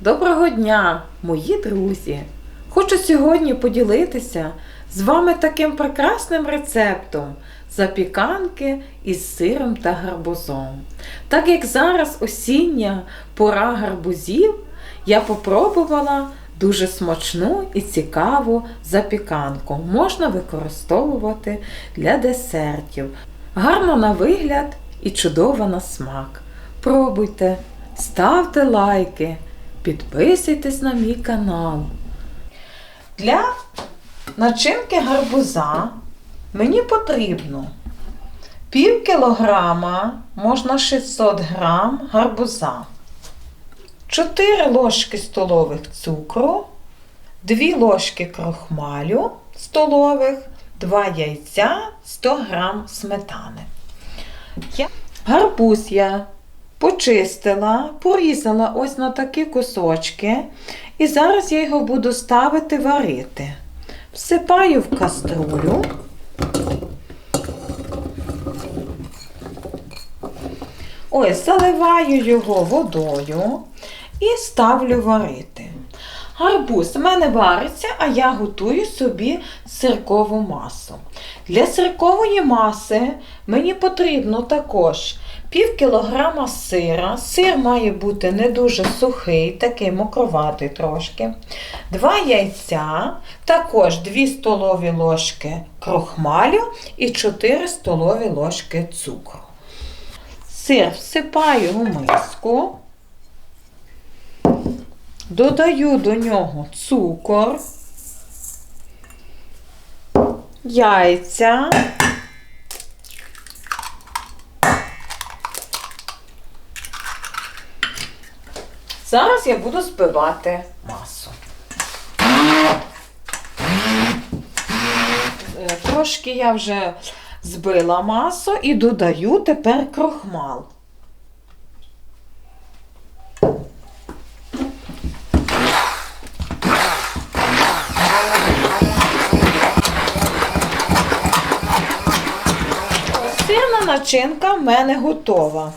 Доброго дня, мої друзі! Хочу сьогодні поділитися з вами таким прекрасним рецептом запіканки із сиром та гарбузом. Так як зараз осіння пора гарбузів, я попробувала дуже смачну і цікаву запіканку. Можна використовувати для десертів. Гарна на вигляд і чудова на смак. Пробуйте, ставте лайки, підписуйтесь на мій канал. Для начинки гарбуза мені потрібно пів кілограма, можна 600 грам гарбуза, 4 ложки столових цукру, 2 ложки крохмалю столових, 2 яйця, 100 грам сметани. Гарбуз я почистила, порізала ось на такі кусочки. І зараз я його буду ставити варити. Всипаю в каструлю. Ось, заливаю його водою і ставлю варити. Гарбуз у мене вариться, а я готую собі сиркову масу. Для сиркової маси мені потрібно також пів кілограма сира. Сир має бути не дуже сухий, такий мокроватий трошки. Два яйця, також 2 столові ложки крохмалю і 4 столові ложки цукру. Сир всипаю у миску. Додаю до нього цукор, яйця. Зараз я буду збивати масу. Е, Трошки я вже збила масу і додаю тепер крохмал. Сирна начинка в мене готова.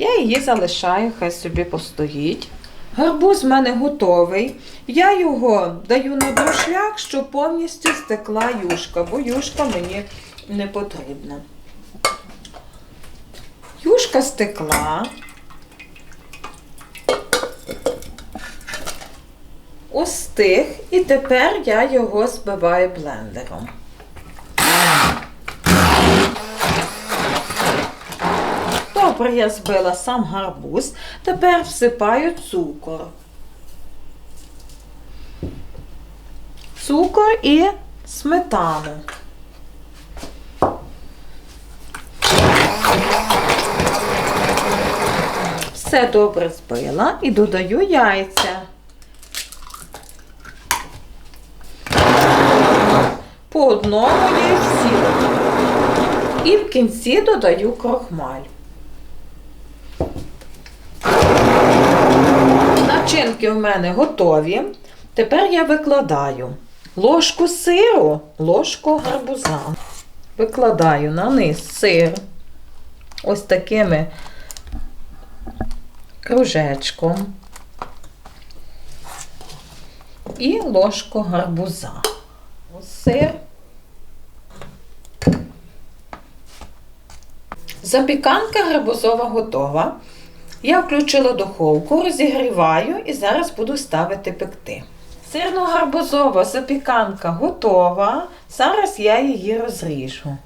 Я її залишаю, хай собі постоїть. Гарбуз в мене готовий. Я його даю на дошляк, щоб повністю стекла юшка, бо юшка мені не потрібна. Юшка стекла. Остиг, і тепер я його збиваю блендером. Добре, я збила сам гарбуз, тепер всипаю цукор. Цукор і сметану. Все добре збила і додаю яйця. По одному яйці. І в кінці додаю крохмаль. Начинки в мене готові. Тепер я викладаю ложку сиру, ложку гарбуза. Викладаю на низ сир ось такими кружечком і ложку гарбуза. Сир. Запіканка гарбузова готова. Я включила духовку, розігріваю і зараз буду ставити пекти. Сирно-гарбузова запіканка готова. Зараз я її розріжу.